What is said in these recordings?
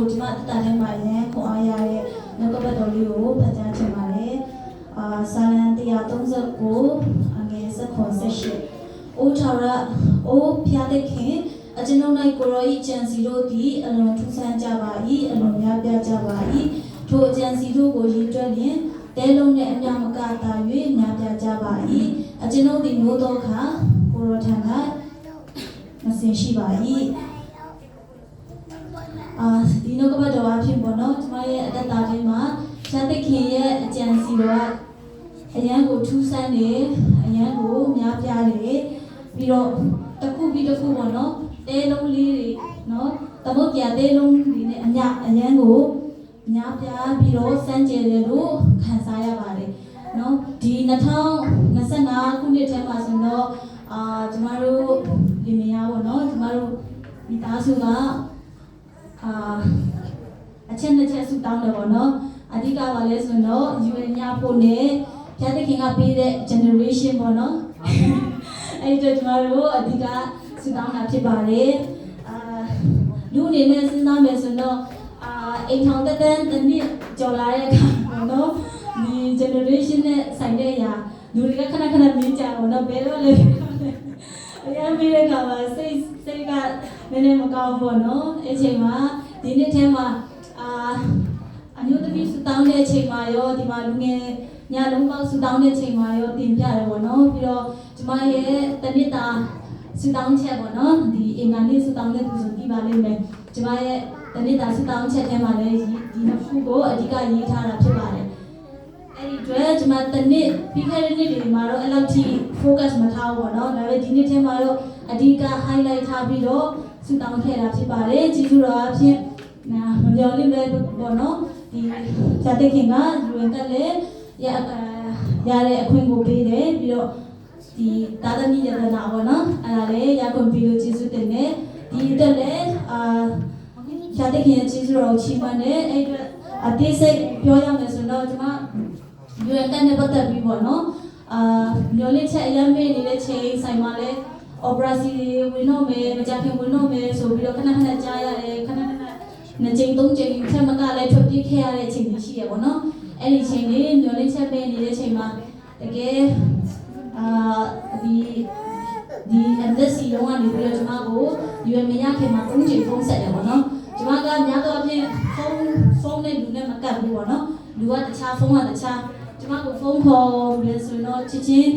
မို့ဒီမှာတက်တာထဲမှာရန်ခွန်အားရတဲ့နှုတ်ကပတ်တော်လေးကိုဖတ်ကြားချင်ပါတယ်အာစာလံ139အငယ်7ခွန်78အိုးထာရအိုးဖျားတဲ့ခင်အကျွန်ုပ်၌ကိုရောဤကြံစီတို့သည်အလွန်ထူးဆန်းကြပါ၏အလွန်များပြားကြပါ၏ထိုအကြံစီတို့ကိုရည်တွက်လျင်တဲလုံးနှင့်အမြမကတာ၍များပြားကြပါ၏အကျွန်ုပ်သည်နိုးသောအခါကိုရောထံ၌မစင်ရှိပါ၏အာ ဒီနောက်ကပတ်တော်အဖြစ်ပေါ့နော်ကျွန်မရဲ့အသက်တာထဲမှာဇာတိခင်ရဲ့အကြံစီတော်ကအရန်ကိုထူးဆန်းတယ်အရန်ကိုများပြားတယ်ပြီးတော့တစ်ခုပြီးတစ်ခုပေါ့နော်တဲလုံးလေးတွေနော်သမုတ်ပြတဲလုံးတွေနဲ့အမြအရန်ကိုများပြားပြီးတော့စမ်းကြယ်တယ်လို့ခံစားရပါတယ်နော်ဒီ2025ခုနှစ်ထဲမှာဆိုတော့အာကျမတို့ဒီနေရာပေါ့နော်ကျမတို့မိသားစုကအာအချက် နှစ်ချက်ဆူတောင်းတယ်ပေါ့နော်အဓိကပါလဲဆိုတော့ UN ညဖို့နဲ့ဖြတ်တခင်ကပေးတဲ့ generation ပေါ့နော်အဲ့ဒီတော့ကျမတို့အဓိကဆူတောင်းတာဖြစ်ပါတယ်အာလူအနေနဲ့စဉ်းစားမယ်ဆိုတော့အာအိမ်ထောင်တက်တန်းတစ်နှစ်ကျော်လာတဲ့အခါပေါ့နော်ဒီ generation နဲ့ဆိုင်တဲ့အရာလူတွေကခဏခဏမြင်ကြတော့နော်ဘယ်တော့လဲအရင်ပြီးတဲ့အခါမှာစိတ်စိတ်ကနည်းနည်းမကောင်းဘူးပေါ့နော်အဲ့ချိန်မှာဒီနှစ်ထဲမှာ အာအမျိုးသမီးစတောင်းတဲ့အချိန်မှာရောဒီမှာလူငယ်ညလုံးပေါက်စတောင်းတဲ့အချိန်မှာရောတင်ပြတယ်ပေါ့နော်ပြီးတော့ကျမရဲ့တနစ်တာစတောင်းချက်ပေါ့နော်ဒီအင်္ဂါနေ့စတောင်းတဲ့သူဆိုပြီးပါလိမ့်မယ်ကျမရဲ့တနစ်တာစတောင်းချက်ထဲမှာလည်းဒီနှစ်ခုကိုအဓိကရေးထားတာဖြစ်ပါတယ်အဲ့ဒီအတွက်ကျွန်မတစ်နှစ်ပြီးခဲ့တဲ့နှစ်တွေမှာတော့အဲ့လောက်ထိ focus မထားဘူးပေါ့နော်ဒါပေမဲ့ဒီနှစ်ထဲမှာတော့အဓိက highlight ထားပြီးတော့စူတောင်းခဲ့တာဖြစ်ပါတယ်ကျေးဇူးတော်အဖြစ် နာမပြောလိမ့်မယ်ပေါ့နော်ဒီဇာတိခင်ကယူဝင်တက်လေရရတဲ့အခွင့်ကိုပေးတယ်ပြီးတော့ဒီသာသမီယတနာပေါ့နော်အဲ့ဒါလည်းရကုန်ပြီးလို့ကျေးဇူးတင်တယ်ဒီအတွက်လည်းအာဇာတိခင်ရဲ့ကျေးဇူးတော်ကိုချီးမွမ်းတယ်အဲ့အတွက်အသေးစိတ်ပြောရမယ်ဆိုတော့ကျွန်မယူရကန်နဲ့ပတ်သက်ပြီးပေါ့နော်အာမျောလင့်ချက်အရင်မေးနေတဲ့ချိန်ဆိုင်မှာလဲ opera စီဝင်တော့မယ်မကြခင်ဝင်တော့မယ်ဆိုပြီးတော့ခဏခဏကြားရတယ်ခဏခဏ နှစ်ချိန်သုံးချိန်ထက်မကလည်းထွက်ပြေးခဲ့ရတဲ့အချိန်တွေရှိရပေါ့နော်အဲ့ဒီချိန်လေးမျောလင့်ချက်ပေးနေတဲ့ချိန်မှာတကယ်အာဒီဒီ embassy ရောကနေပြီးတော့ကျွန်မကိုယူရမရခင်မှာသုံးချိန်ဖုန်းဆက်တယ်ပေါ့နော်ကျွန်မကများသောအားဖြင့်ဖုန်းဖုန်းနဲ့လူနဲ့မကပ်ဘူးပေါ့နော်လူကတခြားဖုန်းကတခြားကျမကိုဖုန်းခေါ်ပြီးဆိုတော့ချစ်ချင်း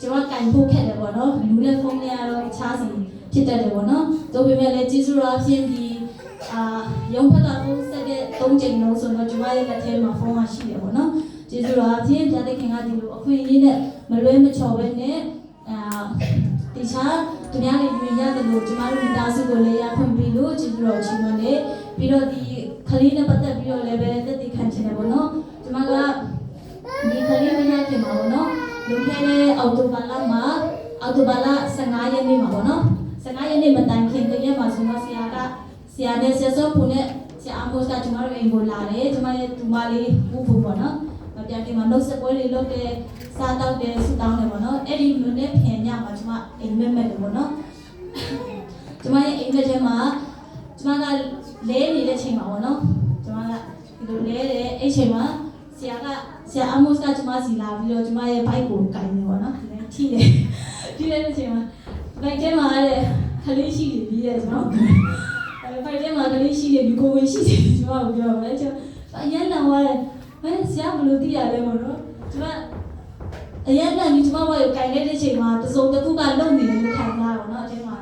ကျမကင်ဖို့ခက်တယ်ပေါ့နော်လူနဲ့ဖုန်းနဲ့ကတော့အခြားစီဖြစ်တတ်တယ်ပေါ့နော်တို့ပေမဲ့လည်းကျေးဇူးတော်အဖြစ်ဒီ အာရုံးဖက်ကဖုန်းဆက်တဲ့၃ချိန်လုံးဆိုတော့ကျမရဲ့လက်ထဲမှာဖုန်းကရှိတယ်ပေါ့နော်ကျေးဇူးတော်အဖြစ်ပြတဲ့ခင်ကဒီလိုအခွင့်အရေးနဲ့မလွဲမချော်ပဲနဲ့အာတခြားသူများတွေပြင်ရတယ်လို့ကျမတို့မိသားစုကိုလည်းရဖွင့်ပြီးလို့ကျေးဇူးတော်ချီးမွမ်းတယ်ပြီးတော့ဒီခလေးနဲ့ပတ်သက်ပြီးတော့လည်းပဲတက်တည်ခံချင်တယ်ပေါ့နော်ကျမကဒီကလေးမရခင်မှာပေါ့နော်လူခဲတဲ့အော်တိုဘာလမှာအော်တိုဘာလ15ရက်နေ့မှာပေါ့နော်15ရက်နေ့မတိုင်ခင်တရက်မှာဆိုတော့ဆရာက ဆရာနဲ့ဆရာစောဖူနဲ့ဆရာအမိုးကကျွန်တော်တို့အိမ်ကိုလာတယ်ကျွန်မရဲ့တူမလေးဘူးဘူးပေါ့နော်မပြခင်မှာနှုတ်ဆက်ပွဲတွေလုပ်တယ်စားတောက်တယ်ဆူတောင်းတယ်ပေါ့နော်အဲ့ဒီမြို့နဲ့ဖင်ညမှာကျွန်မအိမ်မက်မက်တယ်ပေါ့နော်ကျွန်မရဲ့အိမ်မက်ထဲမှာကျွန်မကလဲနေတဲ့ချိန်မှာပေါ့နော်ကျွန်မကဒီလိုလဲတယ်အဲ့ချိန်မှာဆရာကဆရာအမိုးကကျမစီလာပြီးတော့ကျမရဲ့ဘိုက်ကိုကင်နေပါတော့။ထိတယ်။ထိတဲ့အချိန်မှာဘိုက်ထဲမှာတဲ့ခလေးရှိနေပြီးတဲ့ကျွန်တော်။ အဲဘိုက်ထဲမှာခလေးရှိနေပြီးကိုဝင်ရှိနေပြီးကျွန်တော်ပြောမယ်။ကျွန်တော်အရင်လောသွားတယ်။မင်းဆရာဘယ်လိုသိရလဲမို့နော်။ကျွန်မအရင်ကဒီကျွန်မဘိုက်ကိုကင်နေတဲ့ချိန်မှာတစုံတစ်ခုကလုံနေတယ်လို့ခံစားရတော့နော်အချိန်မှာ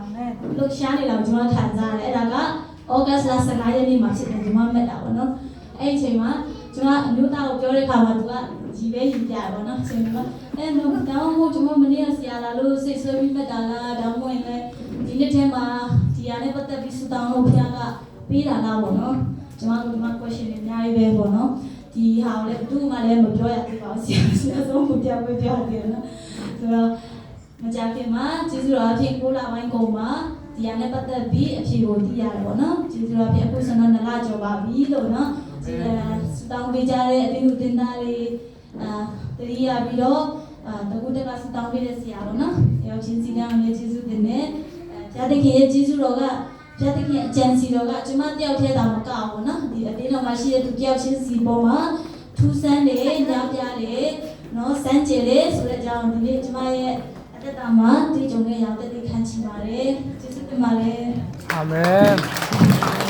လှုပ်ရှားနေတာကိုကျွန်တော်ခံစားရတယ်။အဲ့ဒါကဩဂတ်စ်လ15ရက်နေ့မှာဖြစ်တယ်ကျွန်မမက်တာပေါ့နော်။အဲ့ဒီအချိန်မှာကျွန်မအမျိုးသားကိုပြောတဲ့ခါမှာသူကကြီးပဲယူပြရပါတော့ဆင်ကအဲတော့တောင်းဖို့ကျွန်မမနေ့ကဆရာလာလို့စိတ်ဆွေးပြီးမှတ်တာလားတောင်းဝင်လဲဒီနေ့ထဲမှာ ဒီရနဲ့ပတ်သက်ပြီးစူတောင်းလို့ဘုရားကပေးတာလားပေါ့နော်ကျွန်မတို့ဒီမှာ question တွေအများကြီးပဲပေါ့နော်ဒီဟာကိုလည်းဘယ်သူမှလည်းမပြောရသေးပါဘူးဆရာဆရာဆုံးကိုပြောပြပြောတယ်နော်ဆိုတော့မကြခင်မှာကျေးဇူးတော်အဖြစ်ကိုလာဝိုင်းကုန်မှာဒီရနဲ့ပတ်သက်ပြီးအဖြေကိုသိရတယ်ပေါ့နော်ကျေးဇူးတော်အဖြစ်အခုဆိုတော့နလကျော်ပါပြီလို့နော်ဒီစတောင်းပေးကြတဲ့အတင်းလူတင်သားတွေအာတတိယပြီးတော့အာတကူတက်ကစတောင်းပေးတဲ့ဆရာပေါ့နော်။ရောက်ချင်းစီကံရဲ့ကျေးဇူးတင်တယ်။ အဲဇာတိခင်ရဲ့ကျေးဇူးတော်ကဇာတိခင်အကြံစီတော်ကကျွန်မတယောက်တည်းသာမကဘူးနော်တော်မှာရှိတဲ့သူတယောက်ချင်းစီပေါ်မှာထူးဆန်းတယ်ညားပြားတယ်နော်စမ်းကြယ်တယ်ဆိုတဲ့အကြောင်းဒီနေ့ကျမရဲ့အသက်တာမှာတွေ့ကြုံခဲ့ရအောင်တည်တည်ခံချင်ပါတယ်ကျေးဇူးတင်ပါတယ်အာမင်